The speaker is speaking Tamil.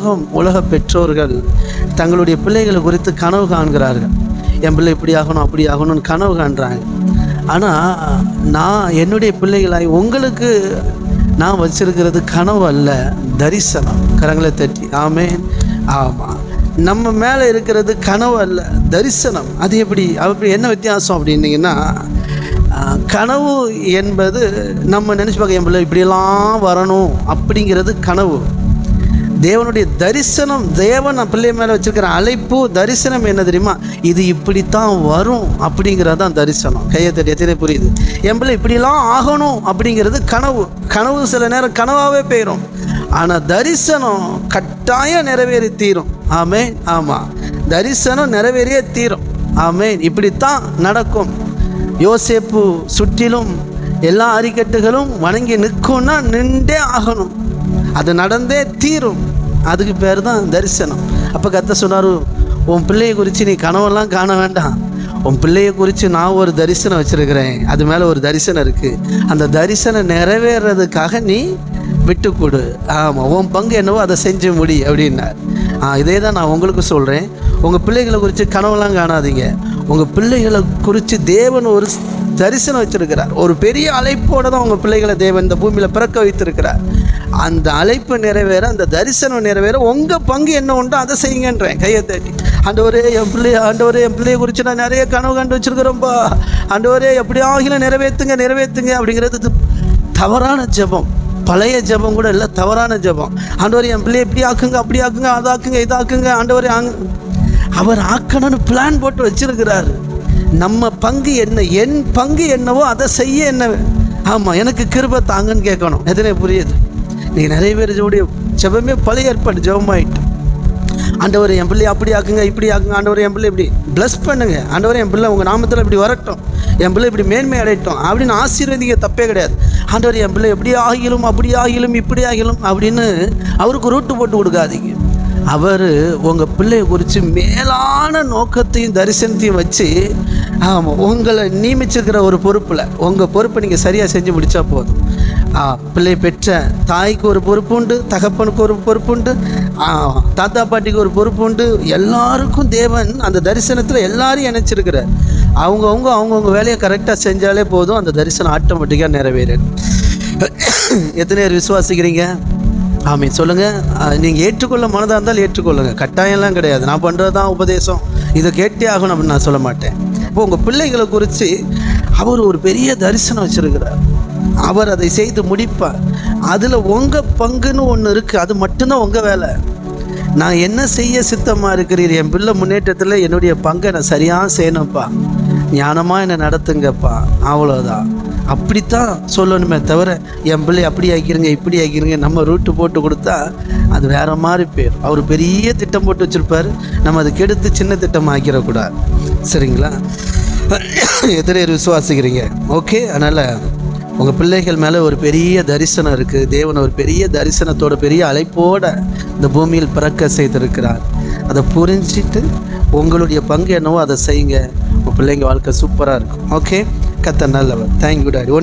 உலகம் உலக பெற்றோர்கள் தங்களுடைய பிள்ளைகளை குறித்து கனவு காண்கிறார்கள். என் பிள்ளை இப்படி ஆகணும் அப்படி ஆகணும்னு கனவு காண்றாங்க. ஆனால் நான் என்னுடைய பிள்ளைகளாய் உங்களுக்கு நான் வச்சிருக்கிறது கனவு அல்ல தரிசனம். கரங்களை தட்டி ஆமேன் ஆமாம். நம்ம மேலே இருக்கிறது கனவு அல்ல தரிசனம். அது எப்படி அப்படி என்ன வித்தியாசம் அப்படின்னீங்கன்னா கனவு என்பது நம்ம நினச்சி பார்க்க என் பிள்ளை இப்படியெல்லாம் வரணும் அப்படிங்கிறது கனவு. தேவனுடைய தரிசனம் தேவன் பிள்ளை மேலே வச்சிருக்கிற அழைப்பு தரிசனம் என்ன தெரியுமா? இது இப்படித்தான் வரும் அப்படிங்கிறது தான் தரிசனம். கையை தட்டி எத்தனை புரியுது? என் பிள்ளை இப்படிலாம் ஆகணும் அப்படிங்கிறது கனவு. கனவு சில நேரம் கனவாகவே போயிடும் ஆனால் தரிசனம் கட்டாயம் நிறைவேறி தீரும். ஆமே. ஆமாம் தரிசனம் நிறைவேறியே தீரும். ஆமே இப்படித்தான் நடக்கும். யோசேப்பு சுற்றிலும் எல்லா அரிக்கட்டுகளும் வணங்கி நிற்கும்னா நின்றே ஆகணும். அது நடந்தே தீரும். அதுக்கு பேர் தான் தரிசனம். அப்போ கத்த சொன்னார் உன் பிள்ளையை குறித்து நீ கனவெல்லாம் காண வேண்டாம். உன் பிள்ளையை குறித்து நான் ஒரு தரிசனம் வச்சுருக்கிறேன். அது மேலே ஒரு தரிசனம் இருக்குது அந்த தரிசனம் நிறைவேறதுக்காக நீ விட்டு கொடு ஆமாம் உன் பங்கு என்னவோ அதை செஞ்சு முடி அப்படின்னார். ஆ இதே தான் நான் உங்களுக்கு சொல்கிறேன் உங்கள் பிள்ளைகளை குறித்து கனவெல்லாம் காணாதீங்க. உங்கள் பிள்ளைகளை குறித்து தேவன் ஒரு தரிசனம் வச்சுருக்கிறார். ஒரு பெரிய அழைப்போடு தான் உங்கள் பிள்ளைகளை தேவன் இந்த பூமியில் பிறக்க வைத்திருக்கிறார். அந்த அழைப்பு நிறைவேற அந்த தரிசனம் நிறைவேற உங்கள் பங்கு என்ன உண்டோ அதை செய்யுங்கன்றேன். கையை தட்டி ஆண்டவரே என் பிள்ளைய ஆண்டவரே என் பிள்ளையை குறித்து நான் நிறைய கனவு கண்டு வச்சிருக்கிறோம்ப்பா ஆண்டவரே எப்படி ஆகிலும் நிறைவேற்றுங்க நிறைவேற்றுங்க அப்படிங்கிறது தவறான ஜெபம். பழைய ஜெபம் கூட இல்லை தவறான ஜெபம். ஆண்டவர் என் பிள்ளையை இப்படி ஆக்குங்க அப்படி ஆக்குங்க அதாக்குங்க இதாக்குங்க ஆண்டவர் அவர் ஆக்கணும்னு பிளான் போட்டு வச்சிருக்கிறாரு. நம்ம பங்கு என்ன என் பங்கு என்னவோ அதை செய்ய என்ன ஆமாம் எனக்கு கிருபை தாங்கன்னு கேட்கணும். எதனே புரியுது? நீங்கள் நிறைய பேர் ஜோடிய ஜெபமே பழைய ஏற்பாடு ஜெபமாயிட்டு. ஆண்டவர் என் பிள்ளை அப்படி ஆக்குங்க இப்படி ஆக்குங்க ஆண்டவர் என் பிள்ளை இப்படி ப்ளஸ் பண்ணுங்க. ஆண்டவர் என் பிள்ளை உங்கள் நாமத்தில் இப்படி வரட்டும். என் பிள்ளை இப்படி மேன்மை அடையட்டும். அப்படின்னு ஆசீர்வதிங்க தப்பே கிடையாது. ஆண்டவர் என் பிள்ளை எப்படி ஆகிலும் அப்படி ஆகிலும் இப்படி ஆகிலும் அப்படின்னு அவருக்கு ரூட்டு போட்டு கொடுக்காதீங்க. அவர் உங்கள் பிள்ளையை குறித்து மேலான நோக்கத்தையும் தரிசனத்தையும் வச்சு ஆமாம் உங்களை நியமிச்சிருக்கிற ஒரு பொறுப்பில் உங்கள் பொறுப்பை நீங்கள் சரியாக செஞ்சு முடித்தா போதும். பிள்ளை பெற்ற தாய்க்கு ஒரு பொறுப்பு உண்டு தகப்பனுக்கு ஒரு பொறுப்பு உண்டு தாத்தா பாட்டிக்கு ஒரு பொறுப்பு உண்டு. எல்லாருக்கும் தேவன் அந்த தரிசனத்தில் எல்லாரையும் இணைச்சிருக்கிறார். அவங்கவுங்க அவங்கவுங்க வேலையை கரெக்டாக செஞ்சாலே போதும் அந்த தரிசனம் ஆட்டோமேட்டிக்காக நிறைவேறும். எத்தனை பேர் விசுவாசிக்கிறீங்க? ஆமாம் சொல்லுங்கள் நீங்கள் ஏற்றுக்கொள்ள மனதாக இருந்தால் ஏற்றுக்கொள்ளுங்கள் கட்டாயம்லாம் கிடையாது. நான் பண்ணுறது தான் உபதேசம். இதை கேட்டே ஆகணும் அப்படின்னு நான் சொல்ல மாட்டேன். இப்போ உங்கள் பிள்ளைகளை குறித்து அவர் ஒரு பெரிய தரிசனம் வச்சுருக்கிறார். அவர் அதை செய்து முடிப்பார். அதில் உங்கள் பங்குன்னு ஒன்று இருக்குது அது மட்டும்தான் உங்கள் வேலை. நான் என்ன செய்ய சித்தமாக இருக்கிறீர்? என் பிள்ளை முன்னேற்றத்தில் என்னுடைய பங்கை நான் சரியாக செய்யணும்ப்பா. ஞானமாக என்னை நடத்துங்கப்பா. அவ்வளோதான் அப்படித்தான் சொல்லணுமே தவிர என் பிள்ளை அப்படி ஆக்கிருங்க இப்படி ஆக்கிருங்க நம்ம ரூட்டு போட்டு கொடுத்தா அது வேற மாதிரி பேர் அவர் பெரிய திட்டம் போட்டு வச்சுருப்பார். நம்ம அதை கெடுத்து சின்ன திட்டம் ஆக்கிடக்கூடாது. சரிங்களா? எத்தனை விசுவாசிக்கிறீங்க. ஓகே அதனால் உங்கள் பிள்ளைகள் மேலே ஒரு பெரிய தரிசனம் இருக்குது தேவன் ஒரு பெரிய தரிசனத்தோட பெரிய அழைப்போடு இந்த பூமியில் பிறக்க செய்திருக்கிறார். அதை புரிஞ்சிட்டு உங்களுடைய பங்கு என்னவோ அதை செய்யுங்க. உங்கள் பிள்ளைங்க வாழ்க்கை சூப்பராக இருக்கும். ஓகே கத்த நல்லவர். Thank you daddy one